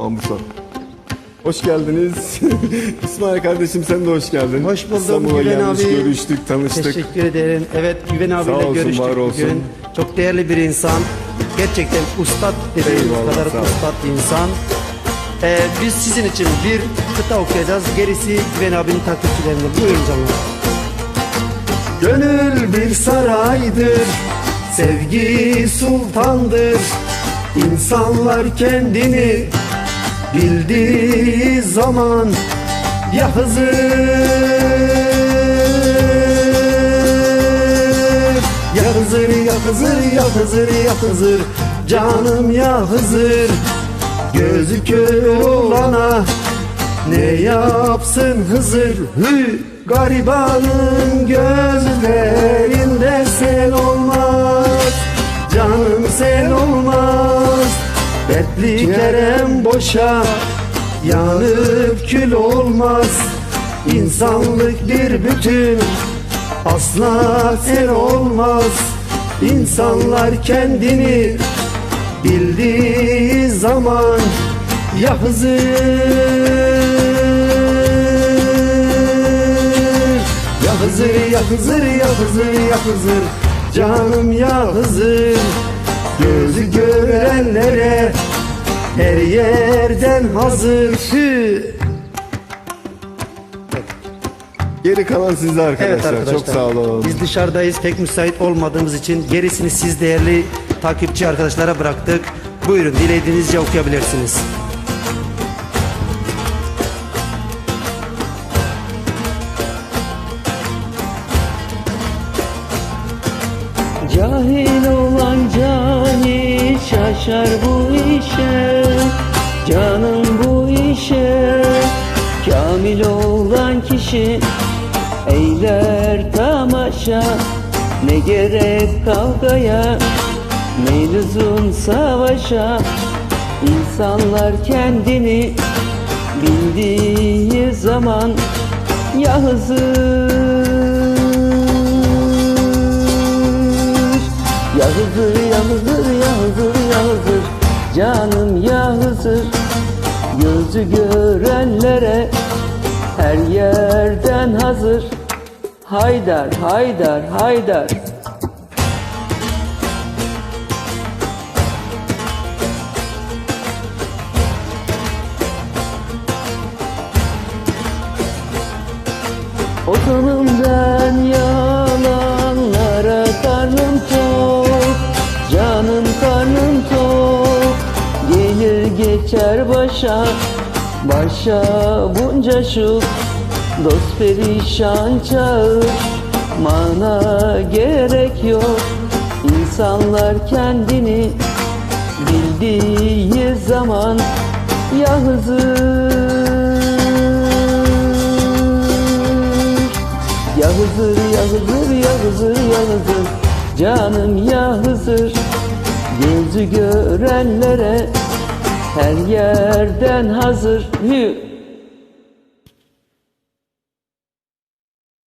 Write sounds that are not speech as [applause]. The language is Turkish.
Mahmut'a. Hoş geldiniz. [laughs] İsmail kardeşim sen de hoş geldin. Hoş buldum İstanbul'a Güven gelmiş, abi. görüştük, tanıştık. Teşekkür ederim. Evet Güven abiyle olsun, görüştük var olsun. bugün. Çok değerli bir insan. Gerçekten ustad dediğimiz Eyvallah, kadar sağ ol. ustad bir insan. Ee, biz sizin için bir kıta okuyacağız. Gerisi Güven abinin takipçilerine. Buyurun canlar. Gönül bir saraydır, sevgi sultandır. İnsanlar kendini bildiği zaman ya Hızır Ya Hızır ya Hızır ya Hızır ya Hızır Canım ya Hızır Gözü kör olana ne yapsın Hızır Hü garibanın gözlerinde Dertli Kerem boşa yanıp kül olmaz. İnsanlık bir bütün asla sen olmaz. İnsanlar kendini bildiği zaman ya Hızır Ya Hızır ya Hızır ya Hızır ya Hızır. Canım ya Hızır. Gözü görenlere her yerden hazır Hü. Geri kalan sizde arkadaşlar. Evet arkadaşlar. Çok sağ olun. Biz dışarıdayız pek müsait olmadığımız için gerisini siz değerli takipçi arkadaşlara bıraktık. Buyurun dilediğinizce okuyabilirsiniz. Cahil olan cahil şaşar bu işe Canım bu işe. Kamil olan kişi eyler tamaşa Ne gerek kavgaya ne lüzum savaşa. İnsanlar kendini bildiği zaman ya Hızır Canım ya Hızır Gözü görenlere her yerden hazır. Haydar haydar haydar. O geçer başa Başa bunca şu. Dost perişan çağır Mana gerek yok. İnsanlar kendini Bildiği zaman Ya Hızır Ya Hızır ya Hızır ya Hızır ya Hızır Canım ya Hızır Gözü görenlere her yerden hazır Hü